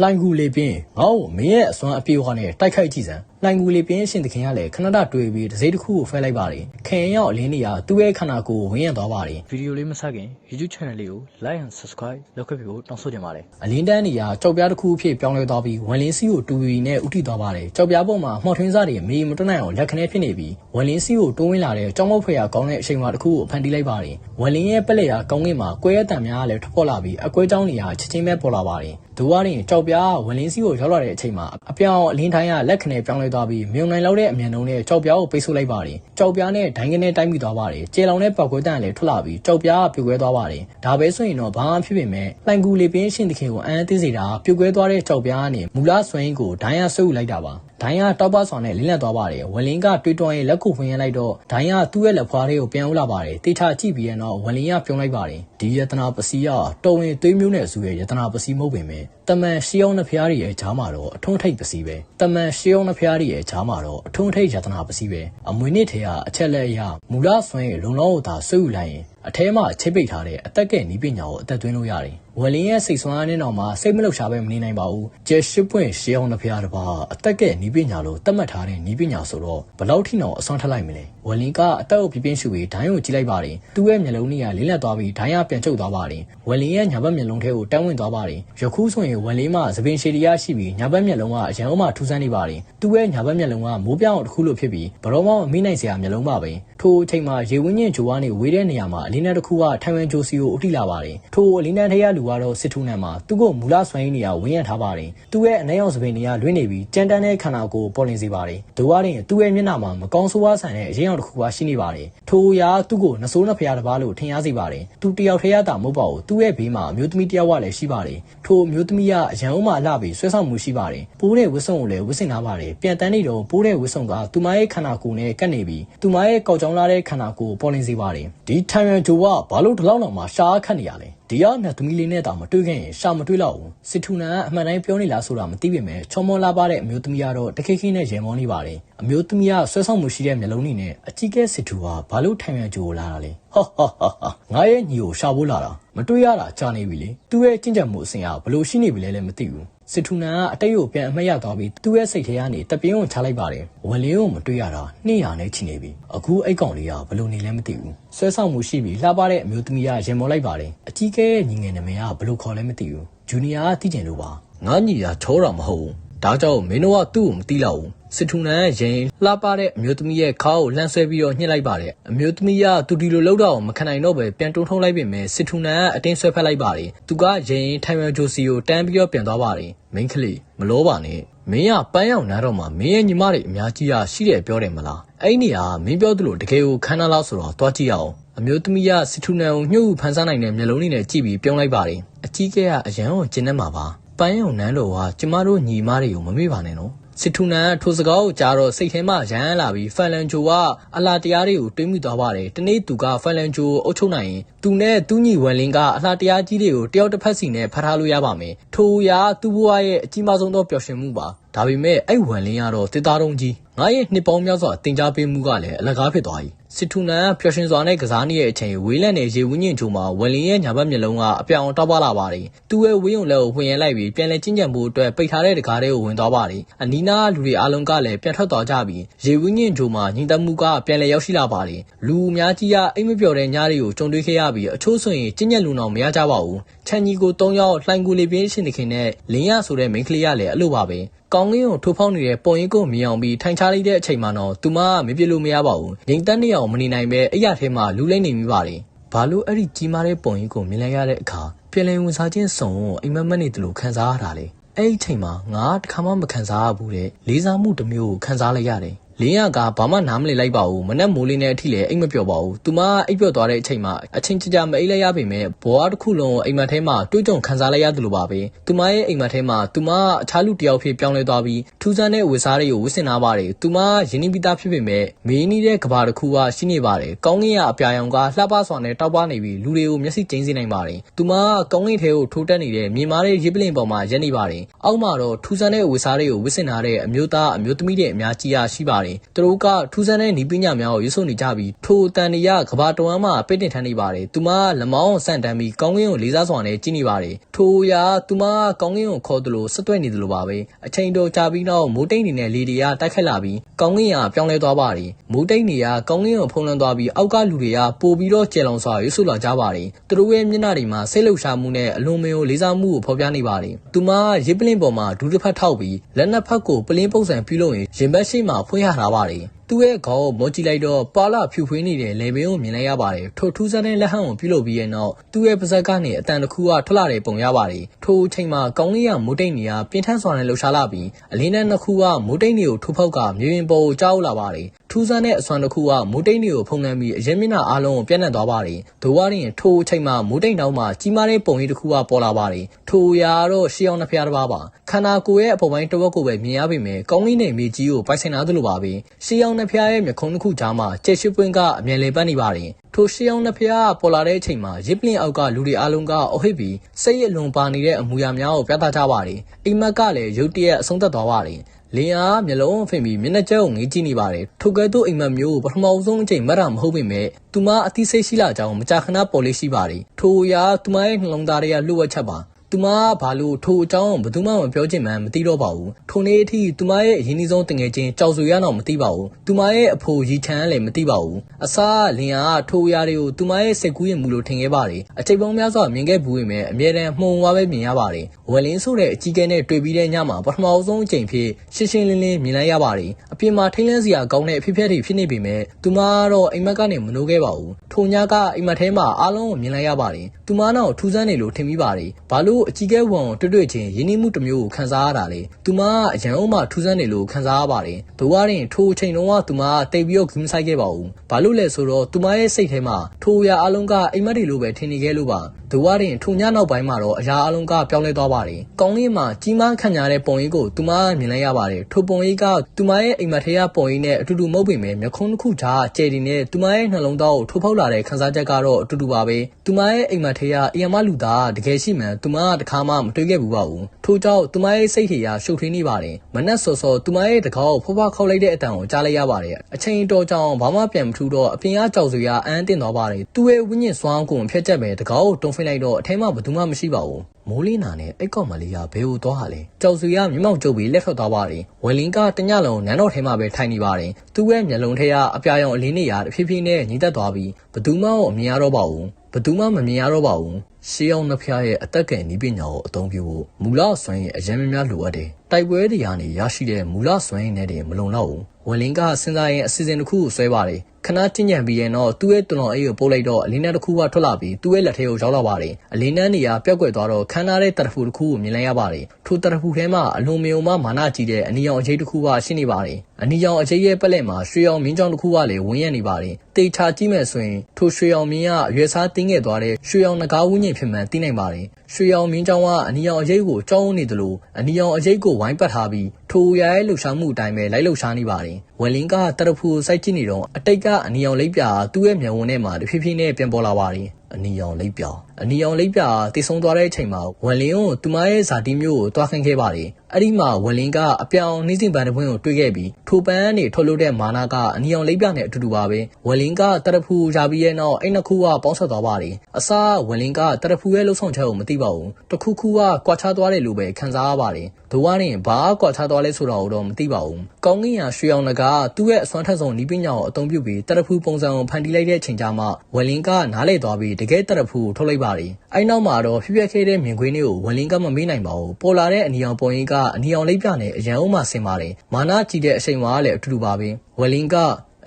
လှိုင်ကူလေပြင်းငေါ့ကိုမင်းရဲ့အစွမ်းအပြေးဝါနဲ့တိုက်ခိုက်ကြည့်စမ်း လှိုင်ကူလေပြင်းရှင်သခင်ကလည်းခဏတတွေ့ပြီးတစ်စိတ်တစ်ခုကိုဖဲလိုက်ပါတယ်ခင်ရောက်အလင်းနေရသူ့ရဲ့ခန္ဓာကိုယ်ကိုဝင်းရံသွားပါတယ်ဗီဒီယိုလေးမဆက်ခင် YouTube channel လေးကို like and subscribe လုပ်ခဲ့ပြီးဖို့တောင်းဆိုချင်ပါတယ်အလင်းတန်းနေရကြောက်ပြားတစ်ခုအဖြစ်ပြောင်းလဲသွားပြီးဝန်လင်းစီကိုတူပြီးနဲ့ဥတီသွားပါတယ်ကြောက်ပြားပေါ်မှာမှောက်ထွင်းစားတွေမေးမတွနိုင်အောင်လက်ခနဲဖြစ်နေပြီးဝန်လင်းစီကိုတိုးဝင်လာတဲ့ကြောက်မောက်ဖွယ်ရာကောင်းတဲ့အချိန်မှတစ်ခုကိုဖန်တီးလိုက်ပါတယ်ဝန်လင်းရဲ့ပက်လက်ရာကောင်းကင်မှာကွဲရတံများကလည်းထွက်ပေါ်လာပြီးအကွဲကြောင်းနေရချက်ချင်းပဲပေါ်လာပါတယ်ဒူဝါရင်ကြောက်ပြားဝန်လင်းစီကိုရောက်လာတဲ့အချိန်မှာအပြောင်အလင်းတိုင်းကလက်ခနဲပြောင်းလဲသွားပြီးမြုံနိုင်လောက်တဲ့အမြန်နှုန်းနဲ့ကြောက်ပြားကိုပိတ်ဆို့လိုက်ပါတယ်ကြောက်ပြားနဲ့ဒိုင်းကနေတိုက်မိသွားပါတယ်ကျေလောင်တဲ့ပောက်ကွဲတန်လည်းထွက်လာပြီးကြောက်ပြားကပြိုကွဲသွားပါတယ်ဒါပဲဆိုရင်တော့ဘာမှဖြစ်ပေမဲ့လှိုင်ကူလေပင်ရှင်တခင်ကိုအမ်းအသိစေတာပြိုကွဲသွားတဲ့ကြောက်ပြားကနေမူလဆွမ်းကိုဒိုင်းရဆုပ်လိုက်တာပါဒိုင်းကတောက်ပဆောင်နဲ့လင်းလက်သွားပါတယ်ဝလင်းကတွေးတွန်းရဲ့လက်ကိုဖွင့်ရလိုက်တော့ဒိုင်းကသူ့ရဲ့လက်ဖွားလေးကိုပြန်ဦးလာပါတယ်တေချာကြည့်ပြီးရင်တော့ဝလင်းကပြုံးလိုက်ပါတယ်ဒီယတနာပစီကတော်ဝင်သွေးမျိုးနဲ့စုရဲ့ယတနာပစီမဟုတ်ပင်ပဲတမန်ရှီအောင်နှဖျားရီရဲ့ဂျားမှာတော့အထွန်းထိတ်ပစီပဲတမန်ရှီအောင်နှဖျားရီရဲ့ဂျားမှာတော့အထွန်းထိတ်ယတနာပစီပဲအမွေနှစ်ထဲကအချက်လက်အရမူလဆွမ်းရဲ့လုံလောက်ကိုသာဆွေးယူလိုက်ရင် အထဲမှာချိတ်ပိတ်ထားတဲ့အသက်ကဲနီးပညာကိုအသက်သွင်းလို့ရတယ်။ဝလင်းရဲ့စိတ်ဆွမ်းအားနဲ့တော့မှစိတ်မလှုပ်ရှားပဲမနေနိုင်ပါဘူး။ကျဲရှစ်ပွင့်ရှေးအောင်တစ်ဖျားတစ်ပါးအသက်ကဲနီးပညာလို့သတ်မှတ်ထားတဲ့နီးပညာဆိုတော့ဘလောက်ထိတော့အစွမ်းထက်လိုက်မလဲ။ဝလင်းကအသက်ကိုပြပြင်းရှူပြီးဒိုင်းကိုကြည့်လိုက်ပါတယ်။သူ့ရဲ့မျက်လုံးတွေကလင်းလက်သွားပြီးဒိုင်းကပြန်ကျုပ်သွားပါတယ်။ဝလင်းရဲ့ညာဘက်မျက်လုံးထဲကိုတန်းဝင်သွားပါတယ်။ယခုဆိုရင်ဝလင်းမှာသပင်ရှည်တရားရှိပြီးညာဘက်မျက်လုံးကအရန်အောင်မှထူးဆန်းနေပါတယ်။သူ့ရဲ့ညာဘက်မျက်လုံးကမိုးပြောင်းတစ်ခုလိုဖြစ်ပြီးဘရောမောင်းအမိနိုင်စရာမျက်လုံးပါပဲ။ထိုအချိန်မှာရေဝင်းညင်ဂျိုကနေဝေးတဲ့နေရာမှာအလင်းနဲ့တစ်ခုကထိုင်ဝမ်ဂျိုစီကိုအထိလာပါတယ်။ထိုအလင်းတန်းထရလူကတော့စစ်ထူးနံမှာသူ့ကိုမူလဆွမ်းရင်းနေရာဝင်းရံထားပါတယ်။သူ့ရဲ့အနေအောင်စပင်နေရာလွင့်နေပြီးကြမ်းတမ်းတဲ့ခန္ဓာကိုယ်ပေါ်လင်စေပါတယ်။ဒိုဝါရင်သူ့ရဲ့မျက်နှာမှာမကောင်းဆိုးဝါးဆန်တဲ့အရင်အောင်တစ်ခုကရှိနေပါတယ်။ထိုအရာသူ့ကိုနှစိုးနှဖျားတစ်ပါးလို့ထင်ရစေပါတယ်။သူတယောက်ထရတာမဟုတ်ပါဘူး။သူ့ရဲ့ဘေးမှာအမျိုးသမီးတယောက်ကလည်းရှိပါတယ်။ထိုအမျိုးသမီးကအရန်အောင်မှလှပြီးဆွဲဆောင်မှုရှိပါတယ်။ပိုးတဲ့ဝစ်စုံကိုလည်းဝစ်စင်ထားပါတယ်။ပြန်တန်းနေတော့ပိုးတဲ့ဝစ်စုံကသူမရဲ့ခန္ဓာကိုယ်နဲ့ကပ်နေပြီးသူမရဲ့ကောက်ကြောင်းလာတဲ့ခန္ဓာကိုယ်ပေါ်လင်စေပါတယ်။ဒီထိုင်ဝမ်ဂျိုကဘာလို့ဒီလောက်လောက်မှရှားခတ်နေရလဲ။ဒီရောက်နဲ့သမီးလေးနဲ့တောင်မတွေ့ခဲ့ရင်ရှာမတွေ့တော့ဘူးစစ်ထူနန်ကအမှန်တိုင်းပြောနေလားဆိုတာမသိပေမဲ့ချောမောလာပါတဲ့အမျိုးသမီးကတော့တခိခိနဲ့ရေမောနေပါတယ်အမျိုးသမီးကဆွဲဆောင်မှုရှိတဲ့မျက်လုံးနဲ့အကြီးကဲစစ်ထူဟာဘာလို့ထိုင်ရန်ကြိုလာတာလဲဟာဟာဟာဟာငါရဲ့ညီကိုရှာဖို့လာတာမတွေ့ရတာကြာနေပြီလေသူ့ရဲ့ကြင်ကြံမှုအစဉ်အဘလို့ရှိနေပြီလဲလည်းမသိဘူး စစ်ထူနန်ကအတိတ်ကိုပြန်အမှတ်ရသွားပြီးသူ့ရဲ့စိတ်ထဲကနေတပြင်းကိုချလိုက်ပါတယ်ဝလင်းကိုမတွေ့ရတာ200နဲ့ချီနေပြီအခုအိတ်ကောင်လေးကဘလို့နေလဲမသိဘူးဆွဲဆောင်မှုရှိပြီးလှပတဲ့အမျိုးသမီးကရင်မောလိုက်ပါတယ်အကြီးကဲညီငယ်နာမည်ကဘလို့ခေါ်လဲမသိဘူးဂျူနီယာကသိကျင်လို့ပါငါညီကချောတာမဟုတ်ဘူး ဒါကြောင့်မင်းတို့ကသူ့ကိုမသိတော့ဘူးစစ်ထူနန်ရင်လှပတဲ့အမျိုးသမီးရဲ့ခါကိုလှမ်းဆွဲပြီးတော့ညှစ်လိုက်ပါတယ်အမျိုးသမီးကသူဒီလိုလှုပ်တော့မခံနိုင်တော့ပဲပြန်တွန်းထုံးလိုက်ပြင်မဲ့စစ်ထူနန်ကအတင်းဆွဲဖက်လိုက်ပါတယ်သူကရင်ထိုင်ဝမ်ဂျိုစီကိုတန်းပြီးတော့ပြန်သွားပါတယ်မင်းကလေးမလောပါနဲ့မင်းကပန်းရောက်နားတော့မှမင်းရဲ့ညီမတွေအများကြီးကရှိတယ်ပြောတယ်မလားအဲ့နေဟာမင်းပြောသလိုတကယ်ကိုခန်းနာလားဆိုတော့တွားကြည့်ရအောင်အမျိုးသမီးကစစ်ထူနန်ကိုညှို့ဖန်ဆန်းနိုင်တဲ့မျက်လုံးလေးနဲ့ကြည့်ပြီးပြုံးလိုက်ပါတယ်အကြီးကဲကအရန်ကိုကျင်းနေမှာပါ ပန်းရုံနန်းတော်ကကျမတို့ညီမတွေကိုမမေ့ပါနဲ့နော်စစ်ထူနန်ထိုစကားကိုကြားတော့စိတ်ထဲမှာရမ်းလာပြီးဖန်လန်ဂျိုကအလားတရားတွေကိုတွေးမိသွားပါတယ်။တနေ့သူကဖန်လန်ဂျိုကိုအုပ်ချုပ်နိုင်ရင်သူနဲ့သူညီဝမ်လင်းကအလားတရားကြီးတွေကိုတယောက်တစ်ဖက်စီနဲ့ဖတ်ထားလို့ရပါမယ်။ထိုအရာသူ့ဘဝရဲ့အကြီးမားဆုံးသောပျော်ရွှင်မှုပါ။ဒါပေမဲ့အဲ့ဝမ်လင်းကတော့တေတာတုံးကြီး ငါရဲ့နှစ်ပေါင်းများစွာတင် जा ပေးမှုကလည်းအလကားဖြစ်သွားပြီ။စစ်ထူနန်ပျော်ရွှင်စွာနဲ့ကစားနေတဲ့အချိန်ဝေးလန့်တဲ့ရေဝင်းညင်ချိုမှာဝမ်လင်းရဲ့ညာဘက်မျက်လုံးကအပြောင်တောက်ပါလာပါတယ်။သူ့ရဲ့ဝင်းုံလက်ကိုဝင်ရလိုက်ပြီးပြန်လဲကျဉ်ကြံဖို့အတွက်ပိတ်ထားတဲ့တကားတွေကိုဝင်သွားပါတယ်။အနီးနားလူတွေအားလုံးကလည်းပြန်ထွက်သွားကြပြီးရေဝင်းညင်ချိုမှာညီတမှုကပြန်လဲရောက်ရှိလာပါတယ်။လူအများကြီးကအိမ်မပျော်တဲ့ညတွေကိုကြုံတွေ့ခဲ့ရပြီးအချို့ဆိုရင်ကျဉ်ညက်လူနောင်မရကြပါဘူး။ချန်ကြီးကို၃ယောက်လှိုင်ကူလေးပြင်းရှင်တခင်နဲ့လင်းရဆိုတဲ့မိန်းကလေးကလည်းအလို့ပါပဲ။ ကောင်းကင်ကိုထိုးဖောက်နေတဲ့ပုံရင်ကိုမြင်အောင်ပြီးထိုင်ချလိုက်တဲ့အချိန်မှာတော့သူမကမပြစ်လို့မရပါဘူး။ငိမ်သက်နေအောင်မနေနိုင်ပဲအဲ့ရထဲမှာလူလိမ့်နေမိပါတယ်။ဘာလို့အဲ့ဒီကြီးမားတဲ့ပုံရင်ကိုမြင်လိုက်ရတဲ့အခါပြန်လည်ဝင်စားခြင်းစုံကိုအိမ်မက်မက်နေတယ်လို့ခံစားရတာလေ။အဲ့ဒီအချိန်မှာငါတခါမှမခံစားရဘူးတဲ့လေးစားမှုတစ်မျိုးကိုခံစားလိုက်ရတယ်။ လင်းရကဘာမှနားမလည်လိုက်ပါဘူးမနဲ့မိုးလေးနဲ့အထိလည်းအိမ်မပြော့ပါဘူးသူမအိပ်ပျော့သွားတဲ့အချိန်မှာအချိန်ကြာကြာမအိပ်လိုက်ရပေမဲ့ဘဝတစ်ခုလုံးအိမ်မက်ထဲမှာတွေးကြုံခံစားလိုက်ရတယ်လို့ပါပဲသူမရဲ့အိမ်မက်ထဲမှာသူမအခြားလူတစ်ယောက်ဖြစ်ပြောင်းလဲသွားပြီးထူးဆန်းတဲ့ဝတ်စားတွေကိုဝတ်ဆင်ထားပါတယ်သူမရင်းနှီးပြီးသားဖြစ်ပေမဲ့မင်းနေတဲ့ကဘာတစ်ခုကရှိနေပါတယ်ကောင်းကင်ကအပြာရောင်ကလှပစွာနဲ့တောက်ပနေပြီးလူတွေကိုမျက်စိကျင်းစေနိုင်ပါတယ်သူမကကောင်းကင်ထဲကိုထိုးတက်နေတဲ့မြေမားတဲ့ရေပလင်ပေါ်မှာရက်နေပါတယ်အောက်မှာတော့ထူးဆန်းတဲ့ဝတ်စားတွေကိုဝတ်ဆင်ထားတဲ့အမျိုးသားအမျိုးသမီးတွေအများကြီးရှိပါတယ်ပါတယ်သူတို့ကထူးဆန်းတဲ့နီးပညာများကိုရွတ်ဆိုနေကြပြီးထိုတန်နေရကဘာတော်မ်းမှာပိတ်တင်ထမ်းနေပါတယ်သူမလမောင်းဆန့်တန်းပြီးကောင်းကင်ကိုလေးစားစွာနဲ့ကြည့်နေပါတယ်ထိုရာသူမကောင်းကင်ကိုခေါ်သလိုဆက်သွဲနေသလိုပါပဲအချိန်တော်ကြာပြီးနောက်မိုးတိတ်နေတဲ့လေတွေကတိုက်ခတ်လာပြီးကောင်းကင်ကပြောင်းလဲသွားပါတယ်မိုးတိတ်နေကကောင်းကင်ကိုဖုံးလွှမ်းသွားပြီးအောက်ကလူတွေကပို့ပြီးတော့ကျယ်လောင်စွာရွတ်ဆိုလာကြပါတယ်သူတို့ရဲ့မျက်နှာတွေမှာစိတ်လှုပ်ရှားမှုနဲ့အလွန်မယိုလေးစားမှုကိုဖော်ပြနေပါတယ်သူမရစ်ပလင်းပေါ်မှာဒူးတစ်ဖက်ထောက်ပြီးလက်နှစ်ဖက်ကိုပလင်းပုံစံပြုလုပ်ရင်ရင်ဘတ်ရှိမှဖွင့်ရထားပါတယ်သူ့ရဲ့ခေါင်းကိုမောကြည့်လိုက်တော့ပါလာဖြူဖွေးနေတဲ့လေပင်ကိုမြင်လိုက်ရပါတယ်ထိုထူးဆန်းတဲ့လက်ဟန်ကိုပြုလုပ်ပြီးရဲ့နောက်သူ့ရဲ့ပါဇက်ကနေအတန်တစ်ခုကထွက်လာတဲ့ပုံရပါတယ်ထိုအချိန်မှာကောင်းလေးကမိုးတိတ်နေကပြင်းထန်စွာနဲ့လှုပ်ရှားလာပြီးအလင်းနဲ့နှစ်ခုကမိုးတိတ်နေကိုထိုးဖောက်ကမြေပြင်ပေါ်ကိုကြားလာပါတယ်ထူးဆန်းတဲ့အစွမ်းတစ်ခုကမိုးတိတ်နေကိုဖုံးလွှမ်းပြီးအရင်မျက်နှာအားလုံးကိုပြန့်နှံ့သွားပါတယ်ဒိုဝါရင်ထိုအချိန်မှာမိုးတိတ်နောက်မှာကြီးမားတဲ့ပုံရိပ်တစ်ခုကပေါ်လာပါတယ်ထိုရာတော့ရှေးအောင်နှစ်ဖျားတစ်ပါးပါခန္ဓာကိုယ်ရဲ့အပေါ်ပိုင်းတစ်ဝက်ကိုပဲမြင်ရပေမဲ့ကောင်းလေးနဲ့မြေကြီးကိုပိုက်ဆိုင်လာသလိုပါပဲရှေးအောင်နှစ်ဖျားရဲ့မျက်ခုံးတစ်ခုကြားမှာကျက်ရှိပွင့်ကအမြဲလေပတ်နေပါတယ်ထိုရှေးအောင်နှစ်ဖျားပေါ်လာတဲ့အချိန်မှာရစ်ပလင်အောက်ကလူတွေအားလုံးကအုပ်ဟစ်ပြီးစိတ်ရလွန်ပါနေတဲ့အမူအရာများကိုပြသကြပါတယ်အိမ်မက်ကလည်းရုတ်တရက်အဆုံးသတ်သွားပါတယ်လင်အားမျက်လုံးအဖင်ပြီးမျက်နှာကျက်ကိုငေးကြည့်နေပါတယ်ထိုကဲ့သို့အိမ်မက်မျိုးပထမဆုံးအချိန်မတ်တာမဟုတ်ပေမဲ့သူမအသိစိတ်ရှိလာကြောင်းမကြာခဏပေါ်လေးရှိပါတယ်ထိုအရာသူမရဲ့နှလုံးသားတွေကလှုပ်ဝက်ချက်ပါ သူမကဘာလို့ထိုအကြောင်းဘယ်သူမှမပြောချင်မှန်းမသိတော့ပါဘူးထိုနေ့အထိသူမရဲ့အရင်အဆုံးတငယ်ချင်းကြောက်စုရအောင်မသိပါဘူးသူမရဲ့အဖိုရီချမ်းလည်းမသိပါဘူးအစားလင်ယာကထိုအရာတွေကိုသူမရဲ့စိတ်ကူးရင်မူလို့ထင်ခဲ့ပါတယ်အချိန်ပေါင်းများစွာမြင်ခဲ့ဘူးပေမဲ့အမြဲတမ်းမှုံဝါပဲမြင်ရပါတယ်ဝယ်လင်းဆိုတဲ့အကြီးကဲနဲ့တွေ့ပြီးတဲ့ညမှာပထမဆုံးအချိန်ဖြစ်ရှင်းရှင်းလင်းလင်းမြင်လိုက်ရပါတယ်အပြင်မှာထိန်းလန်းစရာကောင်းတဲ့အဖြစ်အပျက်တွေဖြစ်နေပေမဲ့သူမကတော့အိမ်မက်ကနေမနိုးခဲ့ပါဘူးထိုညကအိမ်မက်ထဲမှာအားလုံးကိုမြင်လိုက်ရပါတယ်သူမနောက်ထူးဆန်းနေလို့ထင်မိပါတယ်ဘာလို့အကြီးကဲဝန်တွေ့တွေ့ချင်းရင်းနှီးမှုတစ်မျိုးကိုခံစားရတာလေသူမကအရန်အောင်မှထူးဆန်းနေလို့ခံစားရပါတယ်ဒိုဝါရင်ထိုအချိန်တုန်းကသူမကတိတ်ပြီးတော့ဂိမ်းဆိုင်ခဲ့ပါဘူးဘာလို့လဲဆိုတော့သူမရဲ့စိတ်ထဲမှာထိုအရာအလုံးကအိမ်မက်တွေလိုပဲထင်နေခဲ့လို့ပါဒိုဝါရင်ထိုညနောက်ပိုင်းမှာတော့အရာအလုံးကပြောင်းလဲသွားပါတယ်ကောင်းလေးမှာကြီးမားခံရတဲ့ပုံရိပ်ကိုသူမကမြင်လိုက်ရပါတယ်ထိုပုံရိပ်ကသူမရဲ့အိမ်မက်ထဲကပုံရိပ်နဲ့အတူတူမဟုတ်ပေမဲ့မျက်ခုံးတစ်ခုကြားကျယ်တင်တဲ့သူမရဲ့နှလုံးသားကိုထိုးဖောက်လာတဲ့ခံစားချက်ကတော့အတူတူပါပဲသူမရဲ့အိမ်မက်ထဲကအီယမလူသားတကယ်ရှိမှန်သူမကတခါမှမတွေ့ခဲ့ဘူးပါဘူးထို့ကြောင့်သူမရဲ့စိတ်ထေရရှုပ်ထွေးနေပါတယ်မနက်စောစောသူမရဲ့တကောက်ဖွားဖွားခောက်လိုက်တဲ့အတန်ကိုကြားလိုက်ရပါတယ်အချိန်တော်ကြောင်ဘာမှပြန်မထူတော့အပြင်ကကြောက်စရာအန်းတင်သွားပါတယ်သူ့ရဲ့ဝိညာဉ်စွမ်းကိုဖျက်ချက်ပဲတကောက်ကိုတုံးဖိလိုက်တော့အထဲမှာဘယ်သူမှမရှိပါဘူးမိုးလင်းနာနဲ့အိတ်ကောက်မလေးကဘဲကိုသွားဟာလဲကြောက်စရာမျက်မှောက်ကျုပ်ပြီးလက်ထွက်သွားပါတယ်ဝယ်လင်းကတညလုံးနန်းတော်ထဲမှာပဲထိုင်နေပါတယ်သူ့ရဲ့မျက်လုံးထဲကအပြာရောင်အလင်းတွေရာတဖြည်းဖြည်းနဲ့ညီတက်သွားပြီးဘသူမှမမြင်ရတော့ပါဘူးဘသူမှမမြင်ရတော့ပါဘူး ရှေးအောင်နှဖျားရဲ့အသက်ကယ်နီးပညာကိုအသုံးပြုဖို့မူလစွမ်းရည်အရင်များလိုအပ်တယ်တိုက်ပွဲတွေကနေရရှိတဲ့မူလစွမ်းရည်နဲ့တည်းမလုံလောက်ဘူးဝယ်လင်းကစဉ်းစားရင်အစီအစဉ်တစ်ခုကိုဆွဲပါတယ် ခဏကျဉ်ကြံပြီးရင်တော့သူ့ရဲ့တွန်တော်အိတ်ကိုပို့လိုက်တော့အလင်းနှန်းတစ်ခုကထွက်လာပြီးသူ့ရဲ့လက်ထဲကိုရောက်လာပါတယ်အလင်းနှန်းနေရာပျောက်ကွယ်သွားတော့ခန်းနာတဲ့တရဖူတစ်ခုကိုမြင်လိုက်ရပါတယ်ထိုတရဖူထဲမှာအလွန်မြုံမှမာနကြီးတဲ့အနီရောင်အကျိတ်တစ်ခုကရှိနေပါတယ်အနီရောင်အကျိတ်ရဲ့ပက်လက်မှာရွှေရောင်မင်းကြောင်တစ်ခုကလည်းဝင်းရနေပါတယ်တေချာကြည့်မယ်ဆိုရင်ထိုရွှေရောင်မင်းကအရွယ်စားတင်းငယ်သွားတဲ့ရွှေရောင်ငကားဝင်းညင်ဖြစ်မှန်သိနိုင်ပါတယ်ရွှေရောင်မင်းကြောင်ကအနီရောင်အကျိတ်ကိုကြောင်းနေတယ်လို့အနီရောင်အကျိတ်ကိုဝိုင်းပတ်ထားပြီးထိုရရဲ့လှူရှာမှုအတိုင်းပဲလိုက်လှူရှာနေပါတယ်ဝယ်လင်းကတရဖူစိုက်ကြည့်နေတော့အတိတ်ကအနီရောင်လိပ်ပြာသူ့ရဲ့မျက်ဝန်းထဲမှာတဖြည်းဖြည်းနဲ့ပြန်ပေါ်လာပါတယ်အနီရောင်လိပ်ပြာအနီရောင်လိပ်ပြာတည်ဆုံသွားတဲ့အချိန်မှာဝယ်လင်းကိုသူမရဲ့ဇာတိမျိုးကိုတွားခင်းခဲ့ပါတယ်အဲ့ဒီမှာဝယ်လင်းကအပြောင်နှီးစင်ပန်တဲ့ပွင့်ကိုတွေ့ခဲ့ပြီးထိုပန်းကနေထုတ်လို့တဲ့မာနာကအနီရောင်လိပ်ပြာနဲ့အတူတူပါပဲဝယ်လင်းကတရဖူရာပြီးရဲ့နောက်အဲ့နှစ်ခုကပေါင်းဆက်သွားပါတယ်အစားဝယ်လင်းကတရဖူရဲ့လှုပ်ဆောင်ချက်ကိုမသိပါဘူးတခုခုကကွာခြားသွားတယ်လို့ပဲခံစားရပါတယ်ဒိုဝါရင်ဘာကွာခြားသွားလဲဆိုတာကိုတော့မသိပါဘူးကောင်းကင်ရရွှေအောင်နကသူ့ရဲ့အစွမ်းထက်ဆုံးနီးပညာကိုအသုံးပြုပြီးတရဖူပုံစံကိုဖန်တီးလိုက်တဲ့အချိန်ကျမှဝယ်လင်းကနားလေသွားပြီးတကယ်တရဖူကိုထုတ်လိုက်ပါတယ်အဲ့နောက်မှာတော့ဖြည်းဖြည်းခဲတဲ့မြင်ကွင်းလေးကိုဝယ်လင်းကမမေးနိုင်ပါဘူးပေါ်လာတဲ့အနီရောင်ပုံရိပ်ကအနီရောင်လိပ်ပြနဲ့အရန်အုံးမှဆင်ပါတယ်မာနာကြည့်တဲ့အချိန်မှာလည်းအတူတူပါပဲဝယ်လင်းက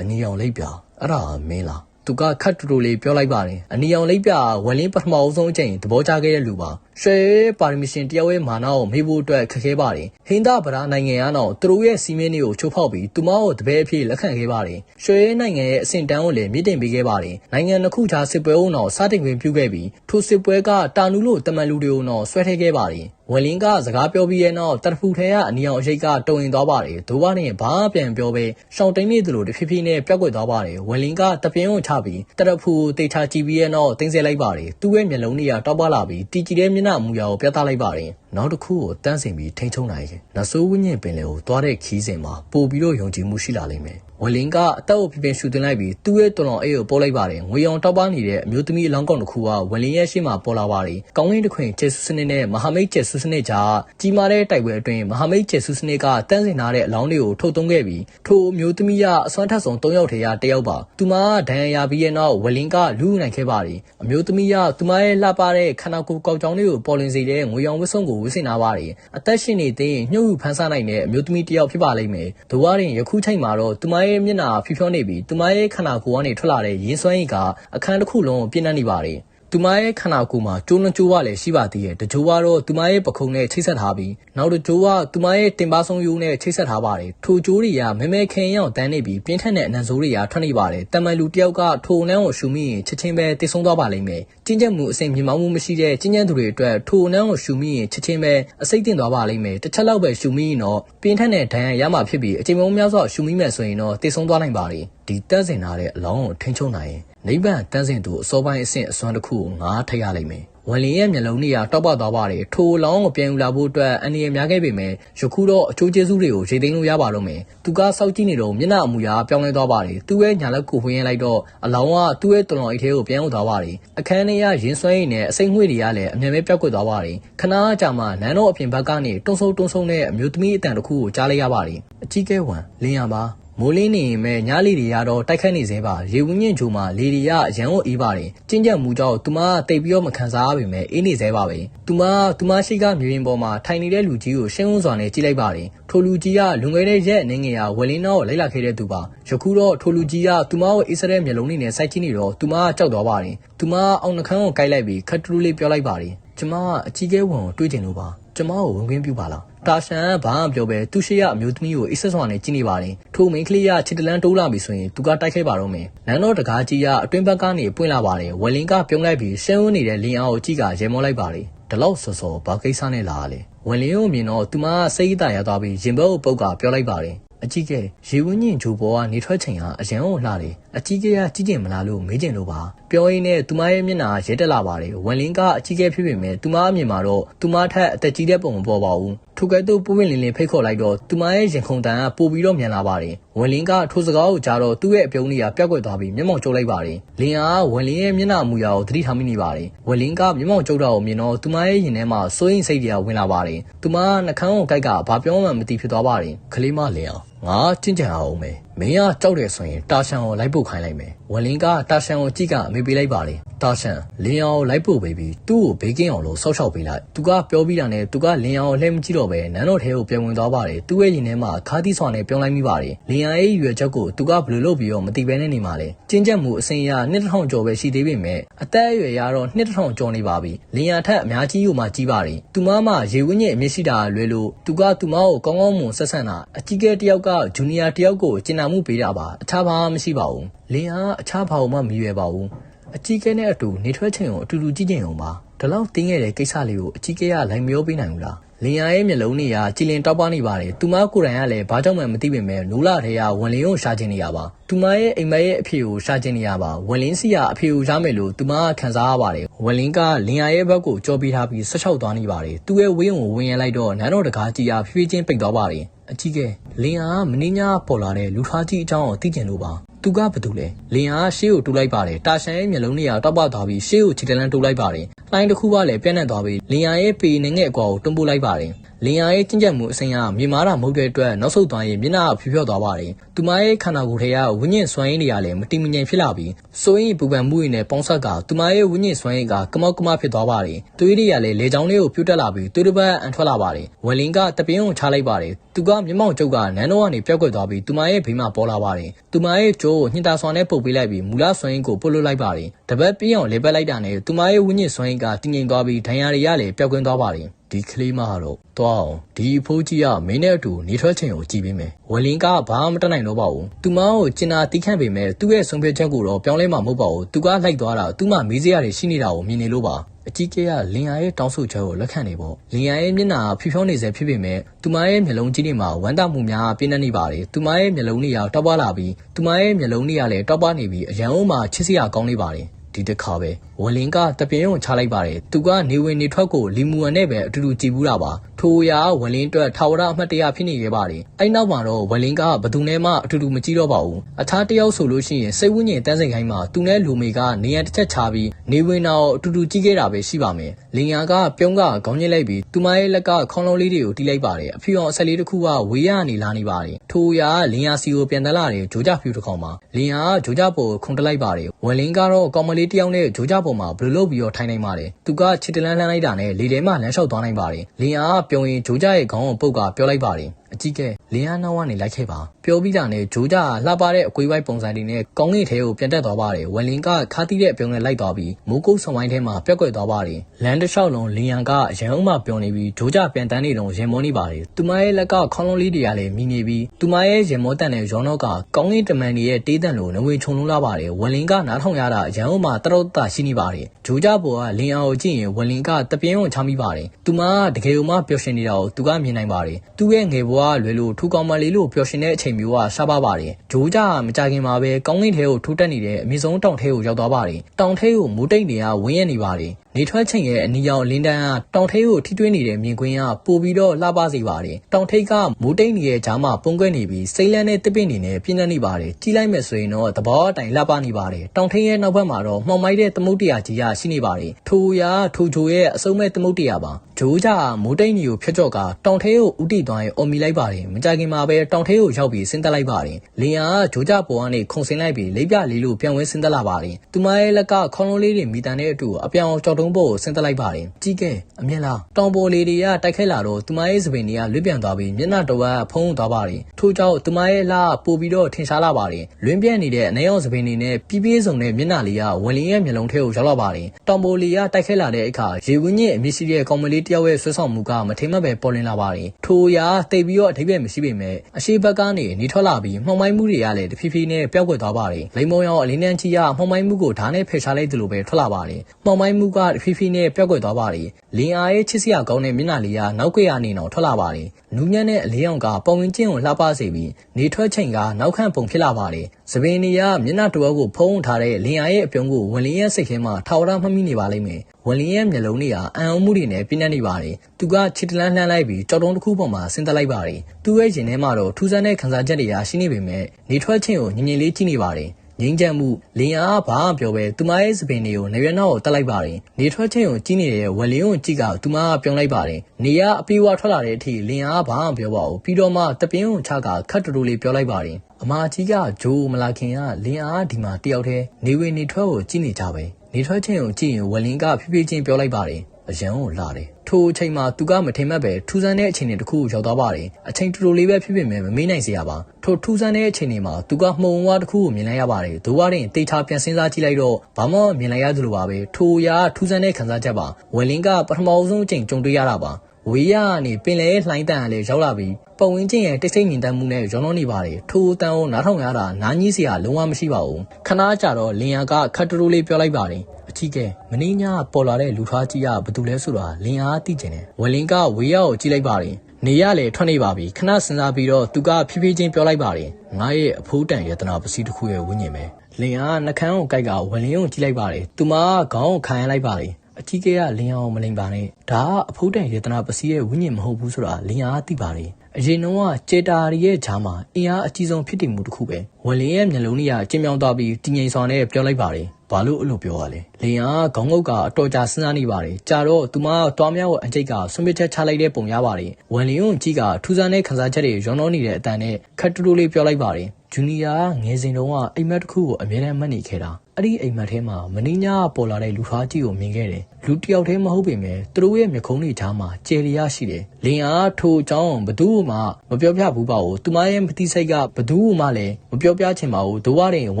အနီရောင်လိပ်ပြအဲ့ဒါမင်းလားသူကခတ်တူတူလေးပြောလိုက်ပါတယ်အနီအောင်လိပ်ပြဝယ်လင်းပထမအဆုံးအချိန်သဘောကျခဲ့တဲ့လူပါ ရွှေပါရမီရှင်တယောက်ရဲ့မာနကိုမေးဖို့အတွက်ခက်ခဲပါတယ်ဟိန္ဒဗရာနိုင်ငံကတော့သူတို့ရဲ့စီးမင်းတွေကိုချိုးဖောက်ပြီးသူမကိုတပည့်အဖြစ်လက်ခံခဲ့ပါတယ်ရွှေနိုင်ငံရဲ့အဆင့်တန်းကိုလည်းမြင့်တင်ပေးခဲ့ပါတယ်နိုင်ငံတစ်ခုခြားစစ်ပွဲအုံတော့စတင်ခွင့်ပြုခဲ့ပြီးထိုစစ်ပွဲကတာနူလို့တမန်လူတွေကိုတော့ဆွဲထည့်ခဲ့ပါတယ်ဝယ်လင်းကစကားပြောပြီးရဲ့နောက်တရဖူထဲကအနီအောင်အရိတ်ကတုံရင်သွားပါတယ်ဒိုးဘာနဲ့ဘာပြန်ပြောပဲရှောင်းတိန်နေသလိုတဖြည်းဖြည်းနဲ့ပျောက်ကွယ်သွားပါတယ်ဝယ်လင်းကတပြင်းကိုချပြီးတရဖူတေချာကြည့်ပြီးရဲ့နောက်တင်းဆဲလိုက်ပါတယ်သူ့ရဲ့မျက်လုံးတွေကတောက်ပလာပြီးတီကြည်တဲ့မျက်နှာမူရာကိုပြသလိုက်ပါတယ်နောက်တစ်ခုကိုတန်းစင်ပြီးထိန်းချုပ်နိုင်ရင်နဆိုးဝင်းညင်ပင်လေကိုသွားတဲ့ခီးစဉ်မှာပို့ပြီးတော့ယုံကြည်မှုရှိလာလိမ့်မယ် ဝလင်ကအသက်ကိုပြပြရှူတင်လိုက်ပြီးသူ့ရဲ့တော်တော်အေးကိုပို့လိုက်ပါတယ်ငွေရောင်တောက်ပနေတဲ့အမျိုးသမီးအလောင်းကောင်တစ်ခုကဝလင်ရဲ့ရှေ့မှာပေါ်လာပါတယ်ကောင်းကင်တစ်ခွင်ကျဲဆူစနစ်နဲ့မဟာမိတ်ကျဲဆူစနစ်ကြားကြီးမားတဲ့တိုက်ပွဲအတွင်းမဟာမိတ်ကျဲဆူစနစ်ကတန်းစင်ထားတဲ့အလောင်းတွေကိုထုတ်သုံးခဲ့ပြီးထိုအမျိုးသမီးကအစွမ်းထက်ဆုံး၃ယောက်ထဲကတစ်ယောက်ပါသူမကဒဏ်ရာရပြီးရဲ့နောက်ဝလင်ကလူနိုင်ခဲ့ပါတယ်အမျိုးသမီးကသူမရဲ့လှပတဲ့ခန္ဓာကိုယ်ကောက်ကြောင်လေးကိုပေါ်လင်စေတဲ့ငွေရောင်ဝတ်စုံကိုဝတ်ဆင်ထားပါတယ်အသက်ရှင်နေသေးရင်ညှို့ယူဖန်ဆနိုင်တဲ့အမျိုးသမီးတစ်ယောက်ဖြစ်ပါလိမ့်မယ်ဒဝါရင်ယခုချိန်မှာတော့သူမရဲ့မျက်နှာဖြူဖြောနေပြီးသူမရဲ့ခန္ဓာကိုယ်ကနေထွက်လာတဲ့ရင်းစွမ်းရည်ကအခန်းတစ်ခုလုံးကိုပြည့်နှက်နေပါတယ် သူမရဲ့ခန္ဓာကိုယ်မှာကျိုးနှကျိုးဝလည်းရှိပါသေးတယ်။တကြိုးကတော့သူမရဲ့ပခုံးနဲ့ချိတ်ဆက်ထားပြီးနောက်တကြိုးကသူမရဲ့တင်ပါဆုံးရိုးနဲ့ချိတ်ဆက်ထားပါတယ်။ထိုကြိုးတွေကမဲမဲခင်ရောင်တန်းနေပြီးပြင်းထန်တဲ့အနံဆိုးတွေကထွက်နေပါတယ်။တမန်လူတယောက်ကထိုအနံကိုရှူမိရင်ချက်ချင်းပဲတိတ်ဆုံးသွားပါလိမ့်မယ်။ကျဉ်ကျက်မှုအစိမ်မြင်မောင်းမှုမရှိတဲ့ကျဉ်ကျက်သူတွေအတွက်ထိုအနံကိုရှူမိရင်ချက်ချင်းပဲအစိတ်တင်သွားပါလိမ့်မယ်။တစ်ချက်လောက်ပဲရှူမိရင်တော့ပြင်းထန်တဲ့ဒဏ်ရာရမှာဖြစ်ပြီးအချိန်မုံများစွာရှူမိမယ်ဆိုရင်တော့တိတ်ဆုံးသွားနိုင်ပါတယ်။ ဒီတက်စင်ထားတဲ့အလောင်းကိုထိန်းချုပ်နိုင်ရင်နိဗ္ဗာန်တန်းစင်သူအစောပိုင်းအဆင့်အစွမ်းတစ်ခုကိုငါထည့်ရလိမ့်မယ်။ဝန်လင်းရဲ့မျက်လုံးတွေကတောက်ပသွားပါတယ်။ထိုလောင်းကိုပြန်ယူလာဖို့အတွက်အန်ဒီရများခဲ့ပေမဲ့ယခုတော့အချိုးကျေးဇူးတွေကိုရေသိမ်းလို့ရပါတော့မယ်။သူကစောက်ကြည့်နေတော့မျက်နှာအမူအရာပြောင်းလဲသွားပါတယ်။သူ့ရဲ့ညာလက်ကိုဖွင့်ရလိုက်တော့အလောင်းကသူ့ရဲ့တော်တော်အိတ်ထဲကိုပြန်ရောက်သွားပါတယ်။အခန်းထဲကရင်းစွမ်းရည်နဲ့အစိမ့်ငွေ့တွေကလည်းအမြဲတမ်းပြောက်ကွယ်သွားပါတယ်။ခဏကြာမှနန်းတော်အပြင်ဘက်ကနေတွန်းဆုပ်တွန်းဆုပ်နဲ့အမျိုးသမီးအတန်တစ်ခုကိုကြားလိုက်ရပါတယ်။အကြီးကဲဝန်လင်းရပါ မိုးလင်းနေရင်ပဲညလေတွေရတော့တိုက်ခတ်နေစေပါရေဝင်းညင်ဂျိုမှာလေတွေရရန်ကိုအေးပါတယ်ကျင်းချက်မူကြောင့်သူမကတိတ်ပြီးတော့မခံစားရပေမဲ့အေးနေစေပါပဲသူမသူမရှိကမြေရင်ပေါ်မှာထိုင်နေတဲ့လူကြီးကိုရှင်းဝန်းစွာနဲ့ကြည့်လိုက်ပါတယ်ထိုလူကြီးကလွန်ခဲ့တဲ့ရက်အနေငယ်ကဝယ်လင်းတော့လိုက်လာခဲ့တဲ့သူပါယခုတော့ထိုလူကြီးကသူမကိုအေးစတဲ့မျက်လုံးနဲ့စိုက်ကြည့်နေတော့သူမကကြောက်သွားပါတယ်သူမကအောင်နှခမ်းကိုကိုက်လိုက်ပြီးခတ်တူးလေးပြောလိုက်ပါတယ်ကျမကအကြီးကဲဝန်ကိုတွေးကျင်လို့ပါကျမကိုဝင်ခွင့်ပြုပါလား တာရှန်ကဘာမှပြောပဲသူရှိရအမျိုးသမီးကိုအိဆက်စွာနဲ့ကြည့်နေပါတယ်ထိုမိန်းကလေးကချစ်တလန်းတိုးလာပြီဆိုရင်သူကတိုက်ခိုက်ပါတော့မယ်နန်းတော်တကားကြီးကအတွင်းဘက်ကနေပွင့်လာပါတယ်ဝယ်လင်းကပြုံးလိုက်ပြီးရှင်းဝန်းနေတဲ့လင်းအားကိုကြည့်ကရေမောလိုက်ပါတယ်ဒီလောက်စောစောဘာကိစ္စနဲ့လာလဲဝင်လင်းကိုမြင်တော့သူမစိတ်အသာရသွားပြီးရင်ဘတ်ကိုပုတ်ကပြောလိုက်ပါတယ်အကြီးကဲရေဝင်းညင်ဂျိုဘောကနေထွက်ချိန်ဟာအရန်ကိုလှတယ်အကြီးကဲကကြည့်ကျင်မလားလို့မေးကျင်လို့ပါပြောရင်းနဲ့သူမရဲ့မျက်နှာရဲတက်လာပါတယ်ဝင်လင်းကအကြီးကဲဖြစ်ပေမဲ့သူမအမြင်မှာတော့သူမထက်အသက်ကြီးတဲ့ပုံမပေါ်ပါဘူးထိုကဲ့သို့ပူပင်လင်းလင်းဖိတ်ခေါ်လိုက်တော့သူမရဲ့ရင်ခုန်တန်ကပိုပြီးတော့မြန်လာပါတယ်ဝင်လင်းကထိုစကားကိုကြားတော့သူ့ရဲ့အပြုံးလေးကပျောက်ကွယ်သွားပြီးမျက်မှောင်ကျုပ်လိုက်ပါတယ်လင်းအားဝင်လင်းရဲ့မျက်နှာမူရာကိုသတိထားမိနေပါတယ်ဝင်လင်းကမျက်မှောင်ကျုပ်တာကိုမြင်တော့သူမရဲ့ရင်ထဲမှာစိုးရိမ်စိတ်တွေကဝင်လာပါတယ်သူမကနှကန်းကိုကိုက်ကဘာပြောမှမသိဖြစ်သွားပါတယ်ခလေးမလင်းအောင်ငါကျင့်ကြံအောင်မယ်မင်းကကြောက်တယ်ဆိုရင်တာရှန်ကိုလိုက်ပို့ခိုင်းလိုက်မယ်ဝင်လင်းကတာရှန်ကိုကြည့်ကအမေပေးလိုက်ပါတယ်တာရှန်လင်းအောင်လိုက်ပို့ပေးပြီးသူ့ကိုဘေးကင်းအောင်လို့ဆောက်ရှောက်ပေးလိုက်သူကပြောပြီးတာနဲ့သူကလင်းအောင်လှည့်မကြည့်တော့ပဲနန်းတော်ထဲကိုပြန်ဝင်သွားပါတယ်သူ့ရဲ့ရင်ထဲမှာခါးသီးဆွာနဲ့ပြောင်းလိုက်မိပါတယ်လင်းအောင်ရဲ့ရွယ်ချက်ကိုသူကဘယ်လိုလုပ်ပြီးတော့မသိဘဲနဲ့နေမှာလဲကျင်းချက်မှုအစင်ရနှစ်တစ်ထောင်ကျော်ပဲရှိသေးပေမဲ့အသက်အရွယ်ရတော့နှစ်တစ်ထောင်ကျော်နေပါပြီလင်းအောင်ထက်အများကြီးယူမှကြီးပါတယ်သူမမရေဝင်းရဲ့အမျက်ရှိတာလွဲလို့သူကသူမကိုကောင်းကောင်းမွန်ဆက်ဆံတာအကြီးကဲတယောက်ကဂျူနီယာတယောက်ကိုကျင်နာမှုပေးတာပါအခြားဘာမှမရှိပါဘူးလင်းအားအခြားဘာမှမရွယ်ပါဘူးအကြီးကဲနဲ့အတူနေထွက်ချိန်ကိုအတူတူကြည့်ကြအောင်ပါဒီလောက်တင်းခဲ့တဲ့ကိစ္စလေးကိုအကြီးကဲကလိုက်မပြောပေးနိုင်ဘူးလား လင်ယာရဲ့မျက်လုံးတွေကကြည်လင်တောက်ပနေပါတယ်။သူမကိုယ်တိုင်ကလည်းဘာကြောင့်မှမသိပေမဲ့နိုးလာထဲကဝန်လင်းကိုရှာကျင်နေရပါ။သူမရဲ့အိမ်မက်ရဲ့အဖေကိုရှာကျင်နေရပါ။ဝန်လင်းစီကအဖေကိုရမယ်လို့သူမကခံစားရပါတယ်။ဝန်လင်းကလင်ယာရဲ့ဘက်ကိုကြောပေးထားပြီးဆက်ချောက်သွားနေပါတယ်။သူ့ရဲ့ဝင်းကိုဝင်ရလိုက်တော့နန်းတော်တကားကြီးကဖြည်းဖြည်းချင်းပိတ်သွားပါတယ်။အကြီးကဲလင်ယာကမင်းညာပေါ်လာတဲ့လူထားကြီးအကြောင်းကိုသိကျင်လို့ပါ။သူကဘာတူလဲလင်ဟာရှေးကိုတူလိုက်ပါတယ်တာရှန်ရဲ့မျက်လုံးတွေကတောက်ပသွားပြီးရှေးကိုခြေတလန်းတူလိုက်ပါတယ် လိုင်းတစ်ခုကလည်းပြန့်နှံ့သွားပြီးလင်ဟာရဲ့ပေနေငယ်အကွာကိုတွန်းပို့လိုက်ပါတယ်လင်ယာရဲ့ကျင့်ကြံမှုအစိမ်းကမြေမားတာမဟုတ်တဲ့အတွက်နောက်ဆုတ်သွားရင်မျက်နှာဖြူဖြော့သွားပါတယ်။သူမရဲ့ခန္ဓာကိုယ်ထဲကဝိညာဉ်စွမ်းရည်တွေကလည်းမတိမငြိမ်ဖြစ်လာပြီးစိုးရင်ပူပန်မှုတွေနဲ့ပေါင်းဆက်ကသူမရဲ့ဝိညာဉ်စွမ်းရည်ကကမောက်ကမဖြစ်သွားပါတယ်။သွေးတွေကလည်းလေချောင်းလေးကိုပြိုတက်လာပြီးသွေးတစ်ပတ်အန်ထွက်လာပါတယ်။ဝယ်လင်းကတပင်းကိုချလိုက်ပါတယ်။သူကမျက်မှောင်ကျုပ်ကနန်းတော်ကနေပျောက်ကွယ်သွားပြီးသူမရဲ့ဘေးမှာပေါ်လာပါတယ်။သူမရဲ့ကြိုးကိုညှင်တာဆွမ်းနဲ့ပုတ်ပေးလိုက်ပြီးမူလစွမ်းရည်ကိုပုတ်လွတ်လိုက်ပါတယ်။တပတ်ပြင်းအောင်လေပတ်လိုက်တာနဲ့သူမရဲ့ဝိညာဉ်စွမ်းရည်ကတည်ငြိမ်သွားပြီးဒဏ်ရာတွေကလည်းပျောက်ကွင်းသွားပါတယ်။ဒီကလေးမကတော့တွားအောင်ဒီအဖိုးကြီးကမင်းနဲ့အတူနေထွက်ချိန်ကိုကြည်ပေးမယ်ဝလင်ကဘာမှမတတ်နိုင်တော့ပါဘူးသူမကိုကျင်နာတီးခန့်ပေမဲ့သူ့ရဲ့ဆုံးဖြတ်ချက်ကိုတော့ပြောင်းလဲမှာမဟုတ်ပါဘူးသူကလိုက်သွားတာသူ့မှာမေးစရာတွေရှိနေတာကိုမြင်နေလို့ပါအကြီးကဲကလင်ယာရဲ့တောင်းဆိုချက်ကိုလက်ခံနေပေါ့လင်ယာရဲ့မျက်နှာဖြူဖြောနေစေဖြစ်ပေမဲ့သူမရဲ့မျက်လုံးကြီးတွေမှာဝမ်းသာမှုများပြင်းနေနေပါတယ်သူမရဲ့မျက်လုံးတွေကတောက်ပလာပြီးသူမရဲ့မျက်လုံးတွေကလည်းတောက်ပနေပြီးအရန်အောင်မှချစ်စရာကောင်းနေပါတယ် ဒီတစ်ခါပဲဝန်လင်းကတပင်းုံချလိုက်ပါတယ်သူကနေဝင်နေထွက်ကိုလီမူအန်နဲ့ပဲအတူတူကြည်ဘူးတာပါထိုအရာဝန်လင်းအတွက်ထာဝရအမှတ်တရဖြစ်နေခဲ့ပါတယ်အဲ့နောက်မှာတော့ဝန်လင်းကဘသူနဲ့မှအတူတူမကြည့်တော့ပါဘူးအခြားတစ်ယောက်ဆိုလို့ရှိရင်စိတ်ဝိညာဉ်တန်းစိန်ခိုင်းမှာသူနဲ့လူမေကနေရန်တစ်ချက်ချပြီးနေဝင်တော့အတူတူကြည့်ခဲ့တာပဲရှိပါမယ်လင်ယာကပြုံးကခေါင်းညစ်လိုက်ပြီးသူမရဲ့လက်ကခေါင်းလုံးလေးတွေကိုတီးလိုက်ပါတယ်အဖြူအောင်အဆက်လေးတစ်ခုကဝေးရနေလာနေပါတယ်ထိုအရာလင်ယာစီကိုပြန်တက်လာတယ်ဂျိုးကြဖြူတစ်ခေါက်မှာလင်ယာကဂျိုးကြပေါ်ခုန်တက်လိုက်ပါတယ်ဝန်လင်းကတော့ကောင်မလေးတစ်ယောက်နဲ့ဂျိုးကြပေါ်မှာဘယ်လိုလုပ်ပြီးတော့ထိုင်နိုင်ပါတယ်သူကချစ်တလန်းလှမ်းလိုက်တာနဲ့လေထဲမှာလမ်းလျှောက်သွားနိုင်ပါတယ်လင်ယာကပြုံးရင်ဂျိုးကြရဲ့ခေါင်းကိုပုတ်ကပြောလိုက်ပါတယ်အကြီးကဲလင်းအားနောက်ကနေလိုက်ခဲ့ပါပြောပြီးတာနဲ့ဂျိုးကြလှပတဲ့အကွေးဝိုက်ပုံစံတွေနဲ့ကောင်းကင်ထဲကိုပြန်တက်သွားပါတယ်ဝယ်လင်ကခါတီးတဲ့အပြုံးနဲ့လိုက်သွားပြီးမိုးကုတ်ဆောင်ဝိုင်းထဲမှာပျောက်ကွယ်သွားပါတယ်လမ်းတစ်လျှောက်လုံးလင်းရန်ကအရန်အုံမှပျော်နေပြီးဂျိုးကြပြန်တန်းနေတော့ရင်မောနေပါတယ်သူမရဲ့လက်ကခေါင်းလုံးလေးတွေကလည်းမြည်နေပြီးသူမရဲ့ရင်မောတန်တဲ့ရောနော့ကကောင်းကင်တမန်တွေရဲ့တေးတန်လိုနဝင်ခြုံလုံးလာပါတယ်ဝယ်လင်ကနားထောင်ရတာအရန်အုံမှတရုတ်တာရှိနေပါတယ်ဂျိုးကြပေါ်ကလင်းအောင်ကိုကြည့်ရင်ဝယ်လင်ကတပြင်းအောင်ချမိပါတယ်သူမကတကယ်လို့မှပျော်ရွှင်နေတာကိုသူကမြင်နိုင်ပါတယ်သူ့ရဲ့ငယ်ဘဝကလွယ်လို့ထူကောင်မလေးလို့ပျော်ရွှင်တဲ့အချိန်မျိုးကရှားပါပါတယ်ဂျိုးကြကမကြခင်မှာပဲကောင်းကင်ထဲကိုထိုးတက်နေတဲ့အမြင့်ဆုံးတောင်ထဲကိုရောက်သွားပါတယ်တောင်ထဲကိုမိုးတိတ်နေရဝင်းရနေပါတယ် နေထွက်ချိန်ရဲ့အနီရောင်လင်းတန်းကတောင်ထိပ်ကိုထိတွင်းနေတဲ့မြင်ကွင်းကပိုပြီးတော့လှပစေပါတယ်။တောင်ထိပ်ကမိုးတိတ်နေတဲ့ကြားမှာပုံကွက်နေပြီးစိမ့်လန်းတဲ့တစ်ပင့်နေနဲ့ပြင်းထန်နေပါတယ်။ကြီးလိုက်မယ်ဆိုရင်တော့သဘောအတိုင်းလှပနေပါတယ်။တောင်ထိပ်ရဲ့နောက်ဘက်မှာတော့မှောင်မိုက်တဲ့သမုတ်တရာကြီးရရှိနေပါတယ်။ထိုရာထိုဂျိုရဲ့အစုံမဲ့သမုတ်တရာပါ။ဂျိုးကြမိုးတိတ်နေကိုဖျက်ကြော့ကတောင်ထိပ်ကိုဥတီသွားရင်အော်မီလိုက်ပါတယ်။မကြခင်မှာပဲတောင်ထိပ်ကိုရောက်ပြီးဆင်းသက်လိုက်ပါတယ်။လင်ယာကဂျိုးကြပေါ်ကနေခုန်ဆင်းလိုက်ပြီးလေးပြလေးလို့ပြန်ဝဲဆင်းသက်လာပါတယ်။သူမရဲ့လက်ကခေါင်းလုံးလေးတွေမိတန်တဲ့အတူအပြောင်ကြောက်တုံးပေါ်ကိုဆင်းသက်လိုက်ပါတယ်။ကြီးကဲအမျက်လားတောင်ပေါ်လေးတွေကတိုက်ခိုက်လာတော့သူမရဲ့စပင်တွေကလွတ်ပြန်သွားပြီးမျက်နှာတော်ကဖုံးသွားပါတယ်။ထို့ကြောင့်သူမရဲ့လားပို့ပြီးတော့ထင်ရှားလာပါတယ်။လွင်ပြန့်နေတဲ့အနည်းအောင်စပင်တွေနဲ့ပြပြစုံတဲ့မျက်နှာလေးကဝင်လင်းရဲ့မျက်လုံးထဲကိုရောက်လာပါတယ်။တောင်ပေါ်လေးကတိုက်ခိုက်လာတဲ့အခါရေဝင်းကြီးအမြင့်ရှိတဲ့ကောင်မလေးတယောက်ရဲ့ဆွဆောင်မှုကမထိမ့်မပဲပေါ်လင်းလာပါတယ်။ထိုရာတိတ်ပြီးတော့အထိပ္ပယ်မရှိပေမဲ့အရှိဘက်ကနေနေထွက်လာပြီးမှောင်မိုင်းမှုတွေကလည်းတဖြည်းဖြည်းနဲ့ပျောက်ကွယ်သွားပါတယ်။လိမ္မောရောင်အလင်းတန်းကြီးကမှောင်မိုင်းမှုကိုဓာတ်နဲ့ဖယ်ရှားလိုက်သလိုပဲထွက်လာပါတယ်။မှောင်မိုင်းမှုကတဖြည်းဖြည်းနဲ့ပျောက်ကွယ်သွားပါတယ်။လင်အားရဲ့ချစ်စရာကောင်းတဲ့မျက်နှာလေးကနောက်ကွယ်ကနေတော့ထွက်လာပါတယ်။နူးညံ့တဲ့အလေးရောင်ကပုံဝင်ချင်းကိုလှပစေပြီးနေထွက်ချိန်ကနောက်ခန့်ပုံဖြစ်လာပါတယ်။သပင်တွေကမျက်နှာတော်ကိုဖုံးထားတဲ့လင်အားရဲ့အပြုံးကိုဝင်လင်းရဲ့စိတ်ထဲမှာထာဝရမှတ်မိနေပါလိမ့်မယ်။ဝင်လင်းရဲ့မျက်လုံးတွေကအံ့ဩမှုတွေနဲ့ပြင်းနေနေပါတယ်။သူကချစ်တလန်းလှမ်းလိုက်ပြီးကြောက်တုံးတစ်ခုပေါ်မှာဆင်းသက်လိုက်ပါတယ်။သူ့ရဲ့ရင်ထဲမှာတော့ထူးဆန်းတဲ့ခံစားချက်တွေရှိနေပေမဲ့နေထွက်ချင်းကိုငြင်ငြင်လေးကြည့်နေပါတယ်။ ငိမ့်ချမ်းမှုလင်အားဘာမှပြောပဲသူမရဲ့စပင်တွေကိုနေရွက်နောက်ကိုတက်လိုက်ပါတယ်နေထွက်ချင်းကိုကြီးနေတဲ့ဝက်လင်းကိုကြည့်ကသူမကပြောင်းလိုက်ပါတယ်နေရအပြေးဝထွက်လာတဲ့အထိလင်အားဘာမှပြောပါဘူးပြီးတော့မှတပင်းကိုချကခတ်တူတူလေးပြောလိုက်ပါတယ်အမကြီးကဂျိုးမလာခင်ကလင်အားဒီမှာတယောက်တည်းနေဝင်နေထွက်ကိုကြည့်နေကြပဲနေထွက်ချင်းကိုကြည့်ရင်ဝက်လင်းကဖြည်းဖြည်းချင်းပြောလိုက်ပါတယ် အရန်ကိုလာတယ်ထိုအချိန်မှာသူကမထင်မှတ်ပဲထူးဆန်းတဲ့အခြေအနေတစ်ခုကိုရောက်သွားပါတယ်အချိန်တူတူလေးပဲဖြစ်ဖြစ်မဲ့မမေးနိုင်စရာပါထိုထူးဆန်းတဲ့အခြေအနေမှာသူကမှုံဝါတစ်ခုကိုမြင်လိုက်ရပါတယ်ဒိုးဝါရင်တေချာပြန်စဉ်းစားကြည့်လိုက်တော့ဘာမှမြင်လိုက်ရသလိုပါပဲထိုအရာထူးဆန်းတဲ့ခံစားချက်ပါဝယ်လင်းကပထမဆုံးအချိန်ကြုံတွေ့ရတာပါဝေးရကနေပင်လယ်လှိုင်းတန်ကလေးရောက်လာပြီးပုံဝင်းချင်းရဲ့တိတ်ဆိတ်မြင်တမ်းမှုနဲ့ရောနှောနေပါတယ်ထိုးတန်ကိုနားထောင်ရတာနားကြီးစရာလုံးဝမရှိပါဘူးခဏကြာတော့လင်ယာကခတ်တူတူလေးပြောလိုက်ပါတယ် အချီကဲမင်းညာပေါ်လာတဲ့လူထွားကြီးကဘာတူလဲဆိုတာလင်အားသိကျင်တယ်ဝလင်ကဝေးရကိုကြည့်လိုက်ပါတယ်နေရလေထွက်နေပါပြီခဏစဉ်းစားပြီးတော့သူကဖြည်းဖြည်းချင်းပြောလိုက်ပါတယ်ငါရဲ့အဖိုးတန်ယတနာပစီတစ်ခုရဲ့ဝိညာဉ်ပဲလင်အားနှကန်းကိုကြိုက်ကဝလင်ကိုကြည့်လိုက်ပါတယ်သူမကခေါင်းကိုခံရလိုက်ပါတယ်အကြီးကဲကလင်အောင်မလိမ်ပါနဲ့ဒါကအဖိုးတန်ယေတနာပစီရဲ့ဝိညာဉ်မဟုတ်ဘူးဆိုတာလင်အားသိပါတယ် အရင်တော့ကကျေတာရီရဲ့ဂျာမှာအင်အားအကြီးဆုံးဖြစ်တည်မှုတစ်ခုပဲဝလင်ရဲ့မျက်လုံးကြီးကကျင်းမြောင်းသွားပြီးတည်ငြိမ်စွာနဲ့ပြောလိုက်ပါတယ်ဘာလို့အဲ့လိုပြောရလဲလင်အားခေါင်းငုတ်ကအတော်ကြာစဉ်းစားနေပါတယ်ကြာတော့သူမတွားမြောက်အကျိတ်ကဆွန့်ပစ်ချက်ချလိုက်တဲ့ပုံရပါတယ်ဝန်လင်ုံကြီးကထူးဆန်းတဲ့ခန်းစားချက်တွေရောနှောနေတဲ့အတန်နဲ့ခတ်တူတူလေးပြောလိုက်ပါတယ်ဂျူနီယာကငယ်စဉ်တုန်းကအိမ်မက်တစ်ခုကိုအမြဲတမ်းမှတ်နေခဲ့တာ အဲ့ဒီအိမ်မက်ထဲမှာမင်းညာပေါ်လာတဲ့လူထွားကြီးကိုမြင်ခဲ့တယ်လူတယောက်တည်းမဟုတ်ပေမဲ့သူတို့ရဲ့မျက်ခုံးတွေကြားမှာကျယ်လျာရှိတယ်လင်အားထိုအကြောင်းဘသူ့မှမပြောပြဘူးပါဘူးသူမရဲ့မတိစိတ်ကဘသူ့မှလည်းမပြောပြချင်ပါဘူးဒိုးဝရင်ဝ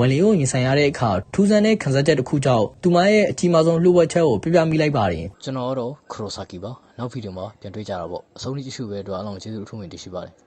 န်လင်ကိုရင်ဆိုင်ရတဲ့အခါထူးဆန်းတဲ့ခံစားချက်တစ်ခုကြောင့်သူမရဲ့အကြီးမားဆုံးလှုပ်ဝက်ချက်ကိုပြပြမိလိုက်ပါတယ်ကျွန်တော်ကတော့ခရိုဆာကီပါနောက်ဗီဒီယိုမှာပြန်တွေ့ကြတာပေါ့အဆုံးထိကြည့်ရှုပဲတော့အားလုံးကျေးဇူးအထူးတင်ရှိပါတယ်